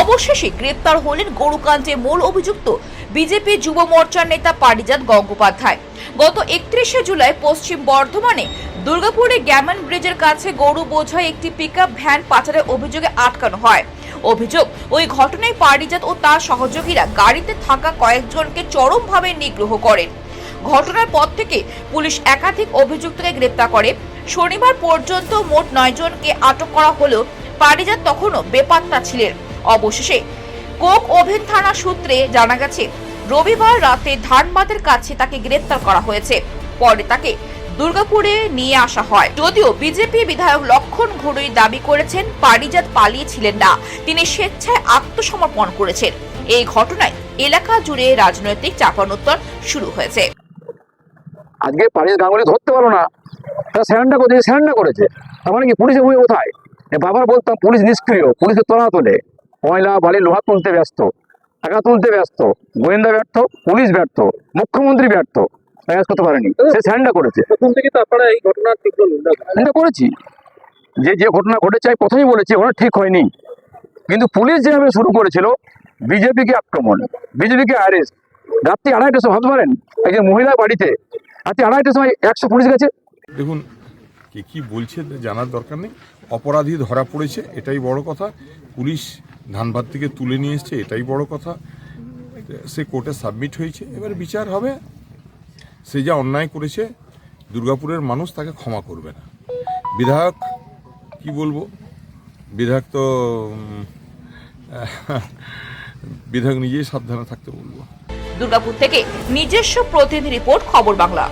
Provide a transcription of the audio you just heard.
অবশেষে গ্রেপ্তার হলেন গরুকাণ্ডে মূল অভিযুক্ত বিজেপি যুব মোর্চার নেতা পারিজাত গঙ্গোপাধ্যায়। গত একত্রিশে জুলাই পশ্চিম বর্ধমানে দুর্গাপুরে গ্যামন ব্রিজের কাছে গরু বোঝায় একটি পিকআপ ভ্যান পাচারের অভিযোগে আটকানো হয়। অভিযোগ, ওই ঘটনায় পারিজাত ও তার সহযোগীরা গাড়িতে থাকা কয়েকজনকে চরমভাবে নিগ্রহ করেন ঘটনার পর থেকে পুলিশ একাধিক অভিযুক্তকে গ্রেপ্তার করে। শনিবার পর্যন্ত মোট নয় জনকে আটক করা হলেও পারিজাত তখনও বেপাত্তা ছিলেন। অবশেষে কোক ওভেন থানা সূত্রে জানা গেছে, রবিবার রাতে ধানবাদের কাছে তাকে গ্রেপ্তার করা হয়েছে। পরে তাকে দুর্গাপুরে নিয়ে আসা হয়। যদিও বিজেপি বিধায়ক লক্ষণ ঘড়ুই দাবি করেছেন, পারিজাত পালিয়েছিলেন না। তিনি স্বেচ্ছায় আত্মসমর্পণ করেছেন। এই ঘটনায় এলাকা জুড়ে রাজনৈতিক চাপানোত্তর শুরু হয়েছে। আজকে পারিস গাঙ্গুলি ধরতে পারো না। তারা স্যারেন্ডার করেছে স্যারেন্ডার করেছে। তার মানে কি, পুলিশের ভূমি কোথায়? বাবার বলতাম, পুলিশ নিষ্ক্রিয়, পুলিশের তোলা তোলে ময়লা বালি লোহা তুলতে ব্যস্ত টাকা তুলতে ব্যস্ত গোয়েন্দা ব্যর্থ পুলিশ ব্যর্থ মুখ্যমন্ত্রী ব্যর্থ প্রয়াস করতে পারেনি। সে স্যারেন্ডার করেছে। প্রথম থেকে তো আপনারা এই ঘটনার তীব্র নিন্দা করেছি। যে যে ঘটনা ঘটেছে আমি প্রথমেই বলেছি ওরা ঠিক হয়নি। কিন্তু পুলিশ যেভাবে শুরু করেছিল বিজেপিকে আক্রমণ বিজেপিকে অ্যারেস্ট রাত্রি আড়াইটার সময় ভাবতে পারেন একজন মহিলা বাড়িতে রাত্রি আড়াইটার সময় একশো পুলিশ গেছে। দেখুন কে কি বলছে জানার দরকার নেই। অপরাধী ধরা পড়েছে এটাই বড় কথা। পুলিশ ধানবাদ থেকে তুলে নিয়ে এসছে, এটাই বড় কথা। সে কোর্টে সাবমিট হয়েছে, এবার বিচার হবে। সে যা অন্যায় করেছে, দুর্গাপুরের মানুষ তাকে ক্ষমা করবে না। বিধায়ক, কি বলব? বিধায়ক তো বিধায়ক নিজেই সাবধানে থাকতে বলব। দুর্গাপুর থেকে নিজস্ব প্রতিনিধি রিপোর্ট, খবর বাংলা।